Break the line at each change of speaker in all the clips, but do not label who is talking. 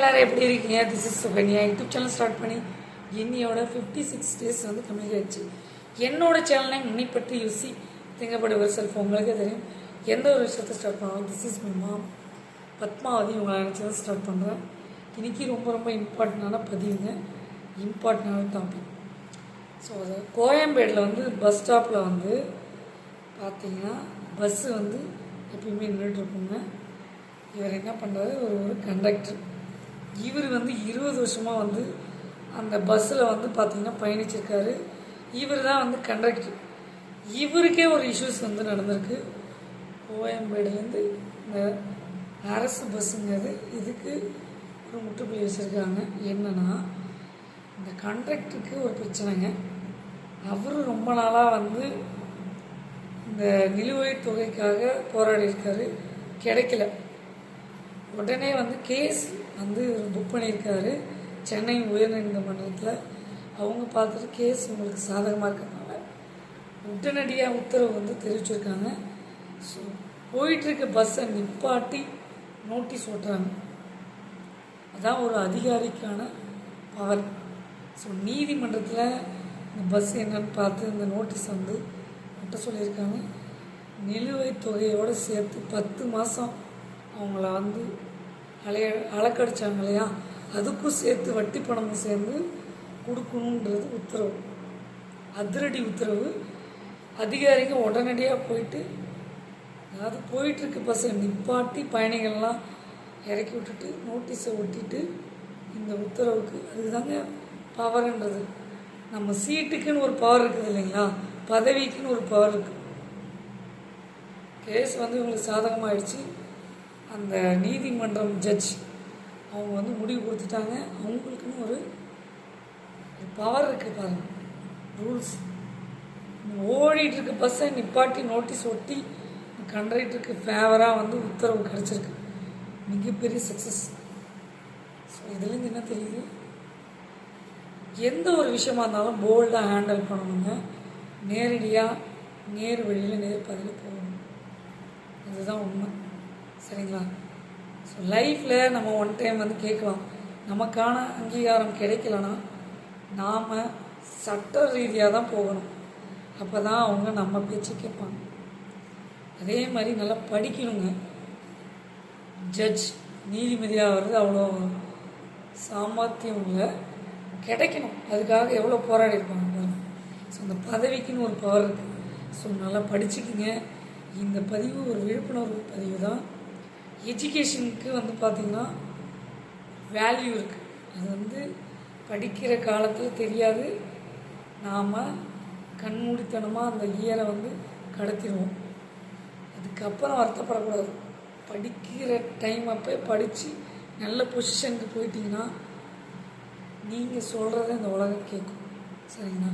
எல்லாரும் எப்படி இருக்கீங்க? This is Sukanya YouTube channel start பண்ணி இன்னியோட ஃபிஃப்டி சிக்ஸ் டேஸ் வந்து கம்மியாக ஆயிடுச்சு. என்னோட சேனலை முன்னி பற்றி யூசி திங்கப்படுவ செல்ஃப் உங்களுக்கே தெரியும். எந்த ஒரு விஷயத்தை ஸ்டார்ட் பண்ணாலும் this is my mom Padmavathi உங்களை நினச்சதை ஸ்டார்ட் பண்ணுறேன் இன்றைக்கி ரொம்ப ரொம்ப இம்பார்ட்டண்டான பதிவுங்க. இம்பார்ட்டண்டான டாபிக் ஸோ அது கோயம்பேடில் வந்து பஸ் ஸ்டாப்பில் வந்து பார்த்தீங்கன்னா பஸ்ஸு வந்து எப்பயுமே நின்றுட்டுருக்குங்க இவர் என்ன பண்ணுறாரு ஒரு ஒரு கண்டக்டர் இவர் வந்து இருபது வருஷமாக வந்து அந்த பஸ்ஸில் வந்து பார்த்திங்கன்னா பயணிச்சிருக்காரு. இவர் தான் வந்து கண்டக்டர் இவருக்கே ஒரு இஷ்யூஸ் வந்து நடந்திருக்கு. கோயம்பேடுலேருந்து இந்த அரசு பஸ்ஸுங்கிறது இதுக்கு ஒரு முற்றுப்புள்ளி வச்சுருக்காங்க. என்னென்னா இந்த கண்டக்டருக்கு ஒரு பிரச்சனைங்க. அவர் ரொம்ப நாளாக வந்து இந்த நிலுவைத் தொகைக்காக போராடி இருக்காரு கிடைக்கல. உடனே வந்து கேஸ் வந்து புக் பண்ணியிருக்காரு. சென்னை உயர்நீதிமன்றத்தில் அவங்க பார்த்துட்டு கேஸ் உங்களுக்கு சாதகமாக இருக்கிறதுனால உடனடியாக உத்தரவு வந்து தெரிவிச்சிருக்காங்க. ஸோ போயிட்டுருக்க பஸ்ஸை நிப்பாட்டி நோட்டீஸ் ஓட்டுறாங்க. அதான் ஒரு அதிகாரிக்கான பவர் ஸோ நீதிமன்றத்தில் இந்த பஸ் என்னன்னு பார்த்து இந்த நோட்டீஸ் வந்து ஒட்ட சொல்லியிருக்காங்க. நிலுவைத் தொகையோடு சேர்த்து பத்து மாதம் அவங்கள வந்து அலைய அலக்கடிச்சாங்க இல்லையா? அதுக்கும் சேர்த்து வட்டி பணமும் சேர்ந்து கொடுக்கணுன்றது உத்தரவு. அதிரடி உத்தரவு. அதிகாரிங்க உடனடியாக போயிட்டு அதாவது போயிட்டுருக்க பஸ்ஸை நிப்பாட்டி பயணிகள்லாம் இறக்கி விட்டுட்டு நோட்டீஸை ஒட்டிட்டு இந்த உத்தரவுக்கு. அதுதாங்க பவர்ன்றது. நம்ம சீட்டுக்குன்னு ஒரு பவர் இருக்குது இல்லைங்களா? பதவிக்குன்னு ஒரு பவர் இருக்குது கேஸ் வந்து இவங்களுக்கு சாதகமாகிடுச்சு அந்த நீதிமன்றம் ஜட்ஜ் அவங்க வந்து முடிவு கொடுத்துட்டாங்க. அவங்களுக்குன்னு ஒரு பவர் இருக்குது பாருங்க. ரூல்ஸ் ஓடிட்டுருக்கு பஸ்ஸை நிப்பாட்டி நோட்டீஸ் ஒட்டி கண்டக்டருக்கு ஃபேவராக வந்து உத்தரவு கிடச்சிருக்கு. மிகப்பெரிய சக்ஸஸ் ஸோ இதுலேருந்து என்ன தெரியுது? எந்த ஒரு விஷயமா இருந்தாலும் போல்டாக ஹேண்டில் பண்ணணுங்க. நேரடியாக நேர் வழியில் நேர் பாதையில் போகணும். அதுதான் உண்மை. சரிங்களா? ஸோ லைஃப்பில் நம்ம ஒன் டைம் வந்து கேட்கலாம். நமக்கான அங்கீகாரம் கிடைக்கலனா நாம் சட்ட ரீதியாக தான் போகணும். அப்போ தான் அவங்க நம்ம பேச்சு கேட்பாங்க. அதே மாதிரி நல்லா படிக்கணுங்க. ஜட்ஜ் நீதிபதியாக வர்றது அவ்வளோ சாமர்த்தியம் இல்லை கிடைக்கணும். அதுக்காக எவ்வளோ போராடி இருப்பாங்க பாருங்கள் ஸோ அந்த பதவிக்குன்னு ஒரு பவர் இருக்குது ஸோ நல்லா படிச்சுக்கிங்க. இந்த பதிவு ஒரு விழிப்புணர்வு பதிவு தான். எஜுகேஷனுக்கு வந்து பார்த்திங்கன்னா வேல்யூ இருக்குது அது வந்து படிக்கிற காலத்தில் தெரியாது. நாம் கண்மூடித்தனமாக அந்த இயரை வந்து கடத்திடுவோம். அதுக்கப்புறம் வருத்தப்படக்கூடாது. படிக்கிற டைம் அப்போ படித்து நல்ல பொசிஷனுக்கு போயிட்டீங்கன்னா நீங்கள் சொல்கிறத இந்த உலகம் கேட்கும் சரிங்களா?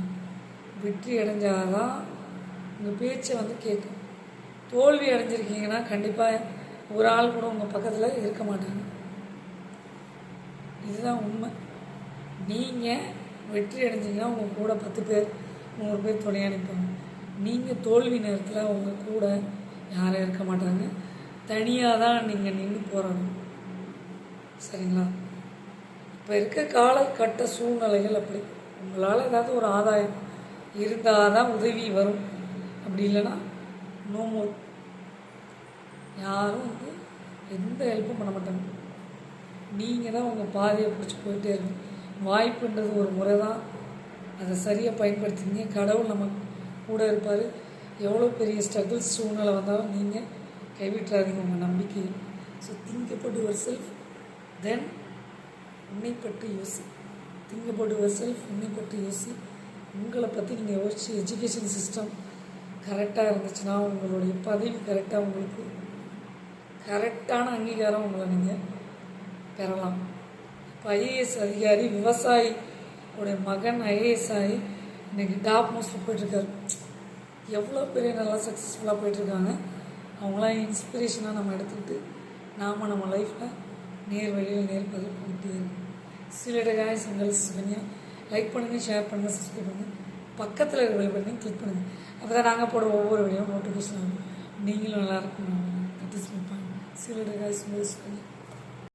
வெற்றி அடைஞ்சாதான் உங்கள் பேச்சை வந்து கேட்கும் தோல்வி அடைஞ்சிருக்கீங்கன்னா கண்டிப்பாக ஒரு ஆள் கூட உங்கள் பக்கத்தில் இருக்க மாட்டாங்க. இதுதான் உண்மை. நீங்கள் வெற்றி அடைஞ்சிங்கன்னா உங்கள் கூட பத்து பேர் நூறு பேர் துணையாக நிற்பாங்க நீங்கள் தோல்வி நேரத்தில் உங்கள் கூட யாரும் இருக்க மாட்டாங்க. தனியாக தான் நீங்கள் நின்று போராடணும். சரிங்களா? இப்போ இருக்க காலகட்ட சூழ்நிலைகள் அப்படி. உங்களால் ஏதாவது ஒரு ஆதாயம் இருந்தால் தான் உதவி வரும். அப்படி இல்லைன்னா நோ மோர் யாரும் வந்து எந்த ஹெல்ப்பும் பண்ண மாட்டாங்க. நீங்கள் தான் உங்கள் பாதையை பிடிச்சி போயிட்டே இருக்கணும். வாய்ப்புன்றது ஒரு முறை தான். அதை சரியாக பயன்படுத்திங்க கடவுள் நம்ம கூட இருப்பார். எவ்வளோ பெரிய ஸ்ட்ரகிள்ஸ் சூழ்நிலை வந்தாலும் நீங்கள் கைவிட்டுறாதீங்க உங்கள் நம்பிக்கை so think about yourself then உன்னை பற்றி யோசி. திங்க் அபவுட் யுவர் செல்ஃப் உன்னை பற்றி யோசி. உங்களை பற்றி நீங்கள் யோசிச்சு எஜுகேஷன் சிஸ்டம் கரெக்டாக இருந்துச்சுன்னா உங்களுடைய பதவி கரெக்டாக உங்களுக்கு கரெக்டான அங்கீகாரம் உங்களை நீங்கள் பெறலாம். இப்போ ஐஏஎஸ் அதிகாரி விவசாயி உடைய மகன் ஐஏஎஸ் ஆகி இன்றைக்கி டாப் மோஸ்ட் போயிட்டுருக்காரு. எவ்வளோ பெரிய நல்லா சக்ஸஸ்ஃபுல்லாக போயிட்டுருக்காங்க. அவங்களாம் இன்ஸ்பிரேஷனாக நம்ம எடுத்துக்கிட்டு நாம் நம்ம லைஃப்பில் நேர் வழியில் நேர் பதில் போயிட்டே இருக்கோம். சிலட காய்ஸ் சுகன்யா. லைக் பண்ணுங்கள் ஷேர் பண்ணுங்கள் சப்ஸ்கிரைப் பண்ணுங்கள் பக்கத்தில் இருக்கிற பெல் பண்ணி கிளிக் பண்ணுங்கள் அப்போ தான் நாங்கள் போடுற ஒவ்வொரு வீடியோ நோட்டிஃபிகேஷன் ஆகும். நீங்களும் நல்லா இருக்கணும். தட் இஸ் மை பாயிண்ட் சிலட காய்ஸ் உங்கள் சுகன்யா